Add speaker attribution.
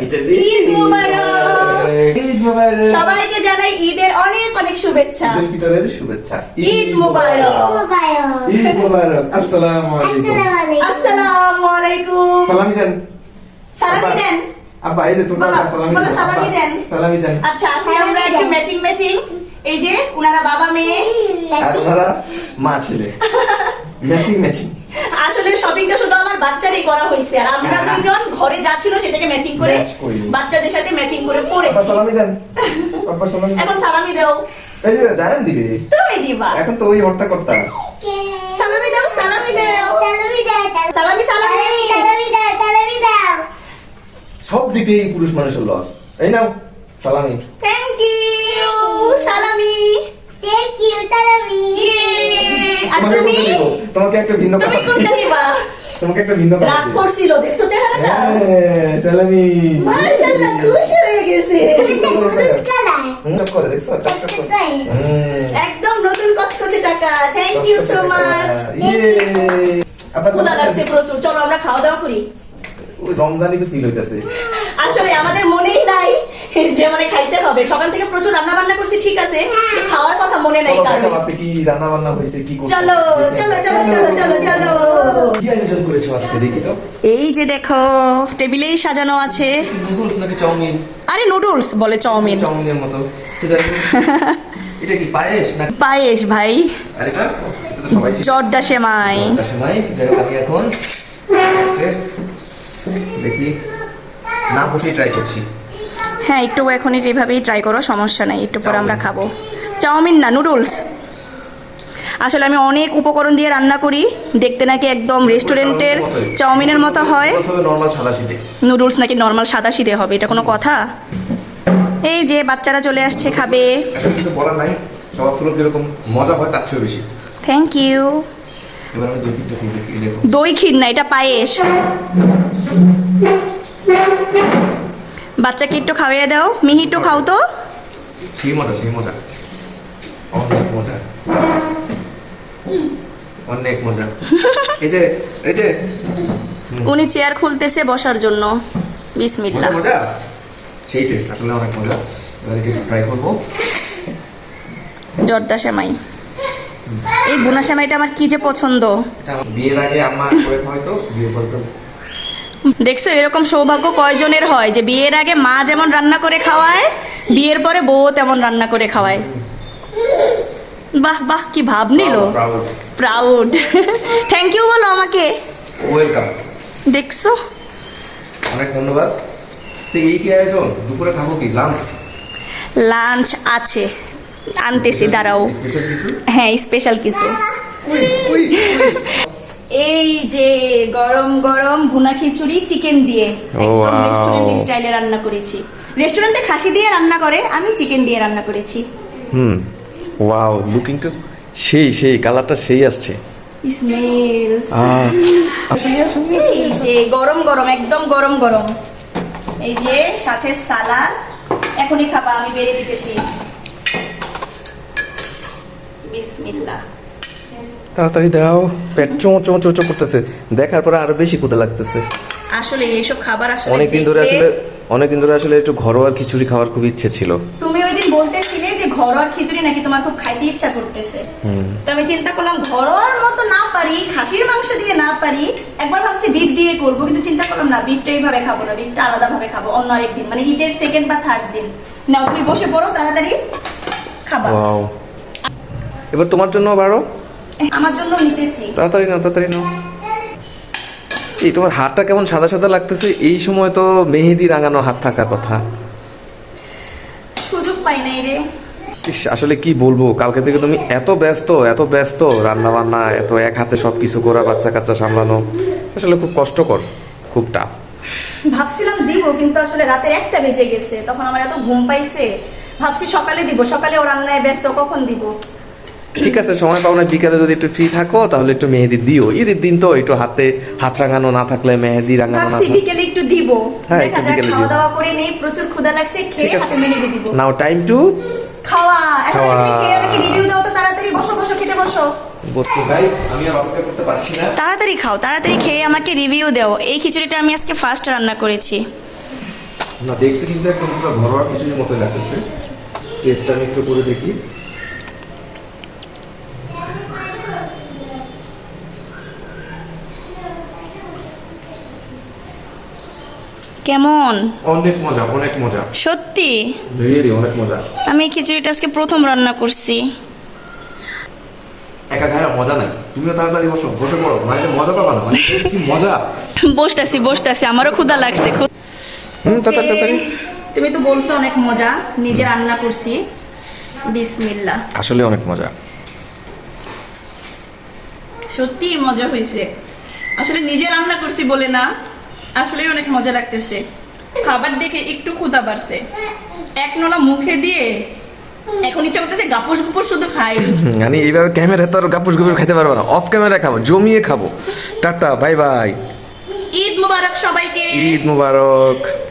Speaker 1: খিচুড়ি
Speaker 2: ঈদ মোবারক।
Speaker 1: ঈদ মোবারক।
Speaker 2: সবাইকে জানাই ঈদের অনেক অনেক শুভেচ্ছা।
Speaker 1: ফিতরের শুভেচ্ছা।
Speaker 2: ঈদ মোবারক।
Speaker 1: ঈদ মোবারক। আসসালামু আলাইকুম।
Speaker 2: আসসালামু আলাইকুম।
Speaker 1: সালামি দেন।
Speaker 2: সালামি দেন।
Speaker 1: আব্বা এই যে আব্বা সালামি দেন।
Speaker 2: সালামি দেন।
Speaker 1: সালামি দেন।
Speaker 2: আচ্ছা আজকে আমরা একটু ম্যাচিং ম্যাচিং এই যে উনারা বাবা মেয়ে।
Speaker 1: আর ওনারা মা ছেলে। ম্যাচিং ম্যাচিং
Speaker 2: আসলে শপিংটা শুধু আমার বাচ্চারই করা হয়েছে। আর আমরা
Speaker 1: হ্যাঁ।
Speaker 2: দুইজন ঘরে যা ছিল সেটাকে ম্যাচিং করে। বাচ্চাদের সাথে ম্যাচিং করে পড়েছি।
Speaker 1: সালামি দেন। আব্বা সালামি
Speaker 2: এখন সালামি দাও।
Speaker 1: এই যে জানেন দিবি
Speaker 2: তুমি দিবা।
Speaker 1: এখন তো ওই হর্তা কর্তা
Speaker 2: সালামি দাও। সালামি দাও সালামি দাও। সালামি সালামি। সালামি দাও সালামি দাও।
Speaker 1: সব দিকেই পুরুষ মানুষের লস এই নাও সালামি।
Speaker 2: থ্যাংক ইউ
Speaker 1: তোমাকে
Speaker 2: তুমি?
Speaker 1: কোনটা দিব। তোমাকে একটা ভিন্ন
Speaker 2: তুমি কোনটা নিবা?
Speaker 1: তোমাকে একটা ভিন্ন কথা
Speaker 2: রাগ করছিল দেখছ চেহারাটা?
Speaker 1: হ্যাঁ, সালামি
Speaker 2: মাশাআল্লাহ খুশি হয়ে গেছে। একদম নতুন কচকচে টাকা। থ্যাংক ইউ সো মাচ
Speaker 1: ইয়ে।
Speaker 2: লাগছে প্রচুর। চলো আমরা খাওয়া দাওয়া করি।
Speaker 1: ওই রমজানই তো ফিল হইতাছে।
Speaker 2: আসলে আমাদের মনেই নাই যে মানে খাইতে হবে। সকাল থেকে প্রচুর রান্না বান্না করছি ঠিক আছে। খাওয়ার কথা মনে নাই কারণ
Speaker 1: কি রান্না বান্না হয়েছে কি
Speaker 2: চলো চলো চলো চলো চলো চলো
Speaker 1: কি আয়োজন করেছ আজকে দেখি তো?
Speaker 2: এই যে দেখো টেবিলেই সাজানো আছে।
Speaker 1: নুডলস নাকি চাউমিন?
Speaker 2: আরে নুডলস বলে চাউমিন।
Speaker 1: চাউমিনের মতো। এটা কি পায়েস না
Speaker 2: পায়েস ভাই।
Speaker 1: আর এটা? সবাই
Speaker 2: জর্দা সেমাই।
Speaker 1: যাই হোক আমি এখন দেখি না বসেই ট্রাই করছি।
Speaker 2: হ্যাঁ একটু এখন এভাবেই ট্রাই করো সমস্যা নাই একটু পরে আমরা খাব। চাউমিন না নুডলস আসলে আমি অনেক উপকরণ দিয়ে রান্না করি দেখতে নাকি একদম রেস্টুরেন্টের চাউমিনের মতো হয়। নুডলস নাকি নর্মাল সাদা সিধে হবে এটা কোনো কথা? এই যে বাচ্চারা চলে আসছে খাবে।
Speaker 1: কিছু বলার নাই সবার যেরকম মজা হয় তার চেয়েও বেশি।
Speaker 2: থ্যাংক ইউ
Speaker 1: দই
Speaker 2: ক্ষীর না এটা পায়েস। বাচ্চাকে একটু খাওয়িয়ে দাও। মিহি একটু খাও তো।
Speaker 1: সেই মজা সেই মজা। অনেক মজা। অনেক মজা। এই যে এই যে।
Speaker 2: উনি চেয়ার খুলতেছে বসার জন্য। বিসমিল্লা
Speaker 1: মজা মজা। সেই টেস্ট আসলে অনেক মজা। এবার একটু ট্রাই করব।
Speaker 2: জর্দা সেমাই। এই বুনা সেমাইটা আমার কি যে পছন্দ।
Speaker 1: বিয়ের আগে আম্মা করে হয়তো বিয়ে করতে
Speaker 2: দেখছ এরকম সৌভাগ্য কয়জনের হয়? যে বিয়ের আগে মা যেমন রান্না করে খাওয়ায় বিয়ের পরে বউ তেমন রান্না করে খাওয়ায়। বাহ বাহ কি ভাব নিল।
Speaker 1: প্রাউড
Speaker 2: থ্যাংক ইউ বলো আমাকে।
Speaker 1: ওয়েলকাম
Speaker 2: দেখছ?
Speaker 1: অনেক ধন্যবাদ। তো এই কি আয়োজন? দুপুরে খাব কি? লাঞ্চ
Speaker 2: লাঞ্চ আছে। আনতেছি দাঁড়াও। হ্যাঁ স্পেশাল কিছু। এই যে গরম গরম ভুনা খিচুড়ি চিকেন দিয়ে। একদম রেস্টুরেন্ট স্টাইলে রান্না করেছি। রেস্টুরেন্টে খাসি দিয়ে রান্না করে আমি চিকেন দিয়ে রান্না করেছি।
Speaker 3: হুম ওয়াও লুকিংটা সেই সেই কালারটা সেই আসছে।
Speaker 2: স্মেলস এই যে গরম গরম একদম গরম গরম। এই যে সাথে সালাদ। এখনই খাবা আমি বেড়ে দিতেছি। বিসমিল্লাহ।
Speaker 3: তাড়াতাড়ি দাও। পেট চো চো চো চো করতেছে। দেখার পরে আরও বেশি ক্ষুদা লাগতেছে।
Speaker 2: আসলে এইসব খাবার আসলে
Speaker 3: অনেকদিন ধরে আসলে অনেকদিন ধরে আসলে একটু ঘরোয়া খিচুড়ি খাওয়ার খুব ইচ্ছে ছিল।
Speaker 2: তুমি ওই দিন বলতেছিলে যে ঘরোয়ার খিচুড়ি নাকি তোমার খুব খাইতে ইচ্ছা করতেছে। তো আমি চিন্তা করলাম ঘরোয়ার মতো না পারি খাসির মাংস দিয়ে না পারি একবার ভাবছি বিফ দিয়ে করব কিন্তু চিন্তা করলাম না বিফটা এইভাবে খাব না বিফটা আলাদা ভাবে খাব অন্য আরেক দিন মানে ঈদের সেকেন্ড বা থার্ড দিন। নাও তুমি বসে পড়ো তাড়াতাড়ি খাবা।
Speaker 3: ওয়াও। এবার তোমার জন্য বারো
Speaker 2: আমার জন্য নিতেছি।
Speaker 3: তাড়াতাড়ি নাও তাড়াতাড়ি নাও। এই তোমার হাতটা কেমন সাদা সাদা লাগতেছে? এই সময় তো মেহেদি রাঙানো হাত থাকার কথা।
Speaker 2: সুযোগ পাই নাই রে।
Speaker 3: ইস, আসলে কি বলব? কালকে থেকে তুমি এত ব্যস্ত এত ব্যস্ত। রান্না বান্না এত এক হাতে সব কিছু করা বাচ্চা কাচ্চা সামলানো। আসলে খুব কষ্টকর খুব টাফ
Speaker 2: ভাবছিলাম দিব কিন্তু আসলে রাতের একটা বেজে গেছে। তখন আমার এত ঘুম পাইছে। ভাবছি সকালে দিব সকালে ও রান্নায় ব্যস্ত কখন দিব?
Speaker 3: ঠিক আছে সময় পাও না বিকালে যদি একটু ফ্রি থাকো তাহলে একটু মেহেদি দিও। ঈদের দিন তো একটু হাতে হাত রাঙানো না থাকলে মেহেদি রাঙানো না
Speaker 2: বিকেলে একটু দিব।
Speaker 3: হ্যাঁ, একটু বিকেলে।
Speaker 2: দাওয়া করে নেই প্রচুর ক্ষুধা লাগছে খেয়ে। হাতে মেহেদি দিব।
Speaker 3: নাও টাইম টু
Speaker 2: খাওয়া। এখন। তুমি খেয়ে আমাকে রিভিউ দাও তো তাড়াতাড়ি বসো বসো খেতে বসো। তাড়াতাড়ি খাও তাড়াতাড়ি খেয়ে আমাকে রিভিউ দাও। এই খিচুড়িটা আমি আজকে ফার্স্ট রান্না করেছি।
Speaker 3: না দেখতে কিন্তু একদম পুরো ঘরোয়া কিছুর মতো লাগতেছে। টেস্টটা আমি একটু করে দেখি।
Speaker 2: কেমন?
Speaker 3: অনেক মজা অনেক মজা।
Speaker 2: সত্যি?
Speaker 3: রিয়েলি অনেক মজা।
Speaker 2: আমি খিচুড়িটা আজকে প্রথম রান্না করছি।
Speaker 3: একা খায় মজা নাই। তুমিও তাড়াতাড়ি বসো বসে পড়ো মানে মজা পাবা না। মানে কি মজা?
Speaker 2: বসতেছি বসতেছি আমারও ক্ষুধা লাগছে
Speaker 3: হুম তাড়াতাড়ি তাড়াতাড়ি।
Speaker 2: তুমি তো বলছো অনেক মজা নিজে রান্না করছি। বিসমিল্লা
Speaker 3: আসলে অনেক মজা।
Speaker 2: সত্যি মজা হয়েছে। আসলে নিজে রান্না করছি বলে না। আসলে অনেক মজা লাগতেছে। খাবার দেখে একটু ক্ষুধা বাড়ছে। এক নোলা মুখে দিয়ে এখন ইচ্ছা করতেছে গাপুস গুপুস শুধু খাই।
Speaker 3: মানে এইভাবে ক্যামেরা তো আর গাপুস গুপুস খাইতে পারব না। অফ ক্যামেরা খাব জমিয়ে খাব। টাটা বাই বাই
Speaker 2: ঈদ মুবারক সবাইকে।
Speaker 3: ঈদ মুবারক।